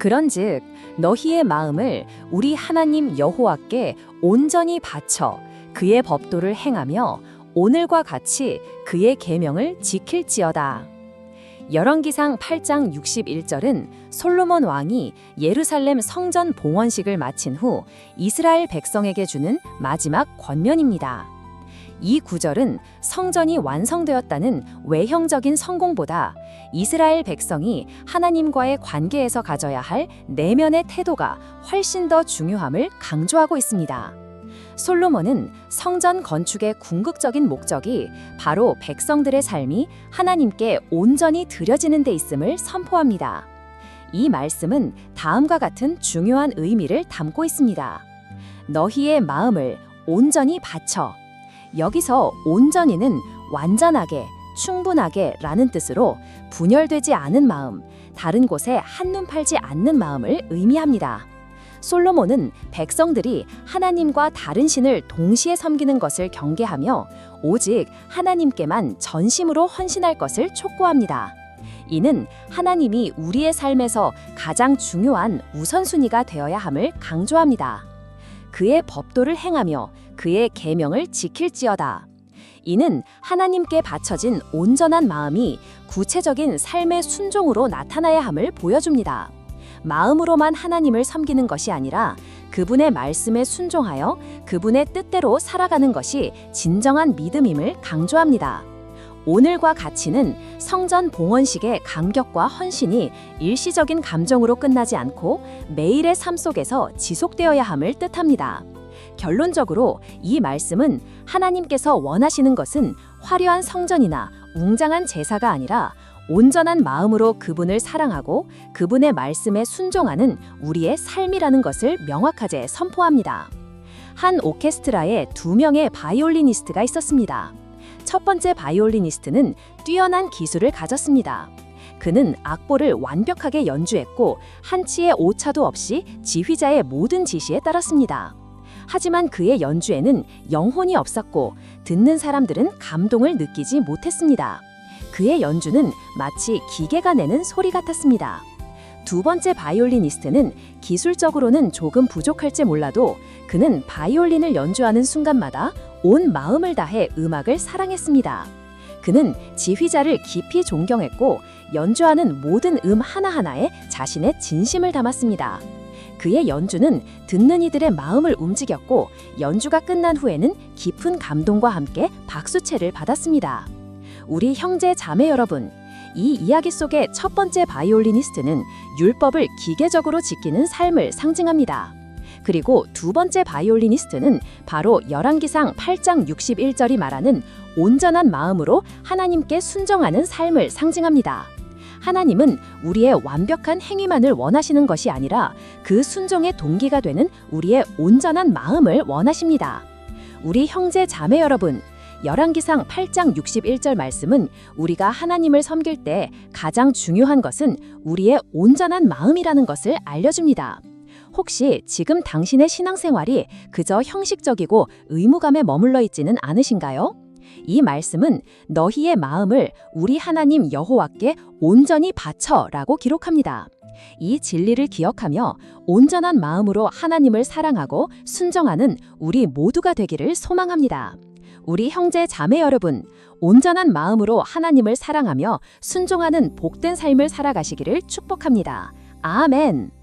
그런즉 너희의 마음을 우리 하나님 여호와께 온전히 바쳐 그의 법도를 행하며 오늘과 같이 그의 계명을 지킬지어다. 열왕기상 8장 61절은 솔로몬 왕이 예루살렘 성전 봉헌식을 마친 후 이스라엘 백성에게 주는 마지막 권면입니다. 이 구절은 성전이 완성되었다는 외형적인 성공보다 이스라엘 백성이 하나님과의 관계에서 가져야 할 내면의 태도가 훨씬 더 중요함을 강조하고 있습니다. 솔로몬은 성전 건축의 궁극적인 목적이 바로 백성들의 삶이 하나님께 온전히 드려지는 데 있음을 선포합니다. 이 말씀은 다음과 같은 중요한 의미를 담고 있습니다. 너희의 마음을 온전히 바쳐. 여기서 온전히는 완전하게, 충분하게 라는 뜻으로 분열되지 않은 마음, 다른 곳에 한눈 팔지 않는 마음을 의미합니다. 솔로몬은 백성들이 하나님과 다른 신을 동시에 섬기는 것을 경계하며 오직 하나님께만 전심으로 헌신할 것을 촉구합니다. 이는 하나님이 우리의 삶에서 가장 중요한 우선순위가 되어야 함을 강조합니다. 그의 법도를 행하며 그의 계명을 지킬지어다. 이는 하나님께 바쳐진 온전한 마음이 구체적인 삶의 순종으로 나타나야 함을 보여줍니다. 마음으로만 하나님을 섬기는 것이 아니라 그분의 말씀에 순종하여 그분의 뜻대로 살아가는 것이 진정한 믿음임을 강조합니다. 오늘과 가치는 성전 봉헌식의 감격과 헌신이 일시적인 감정으로 끝나지 않고 매일의 삶 속에서 지속되어야 함을 뜻합니다. 결론적으로 이 말씀은 하나님께서 원하시는 것은 화려한 성전이나 웅장한 제사가 아니라 온전한 마음으로 그분을 사랑하고 그분의 말씀에 순종하는 우리의 삶이라는 것을 명확하게 선포합니다. 한 오케스트라에 두 명의 바이올리니스트가 있었습니다. 첫 번째 바이올리니스트는 뛰어난 기술을 가졌습니다. 그는 악보를 완벽하게 연주했고 한치의 오차도 없이 지휘자의 모든 지시에 따랐습니다. 하지만 그의 연주에는 영혼이 없었고 듣는 사람들은 감동을 느끼지 못했습니다. 그의 연주는 마치 기계가 내는 소리 같았습니다. 두 번째 바이올리니스트는 기술적으로는 조금 부족할지 몰라도 그는 바이올린을 연주하는 순간마다 온 마음을 다해 음악을 사랑했습니다. 그는 지휘자를 깊이 존경했고 연주하는 모든 음 하나하나에 자신의 진심을 담았습니다. 그의 연주는 듣는 이들의 마음을 움직였고 연주가 끝난 후에는 깊은 감동과 함께 박수채를 받았습니다. 우리 형제 자매 여러분, 이 이야기 속의 첫 번째 바이올리니스트는 율법을 기계적으로 지키는 삶을 상징합니다. 그리고 두 번째 바이올리니스트는 바로 열왕기상 8장 61절이 말하는 온전한 마음으로 하나님께 순정하는 삶을 상징합니다. 하나님은 우리의 완벽한 행위만을 원하시는 것이 아니라 그 순종의 동기가 되는 우리의 온전한 마음을 원하십니다. 우리 형제 자매 여러분, 열왕기상 8장 61절 말씀은 우리가 하나님을 섬길 때 가장 중요한 것은 우리의 온전한 마음이라는 것을 알려줍니다. 혹시 지금 당신의 신앙생활이 그저 형식적이고 의무감에 머물러 있지는 않으신가요? 이 말씀은 너희의 마음을 우리 하나님 여호와께 온전히 바쳐라고 기록합니다. 이 진리를 기억하며 온전한 마음으로 하나님을 사랑하고 순정하는 우리 모두가 되기를 소망합니다. 우리 형제 자매 여러분, 온전한 마음으로 하나님을 사랑하며 순종하는 복된 삶을 살아가시기를 축복합니다. 아멘.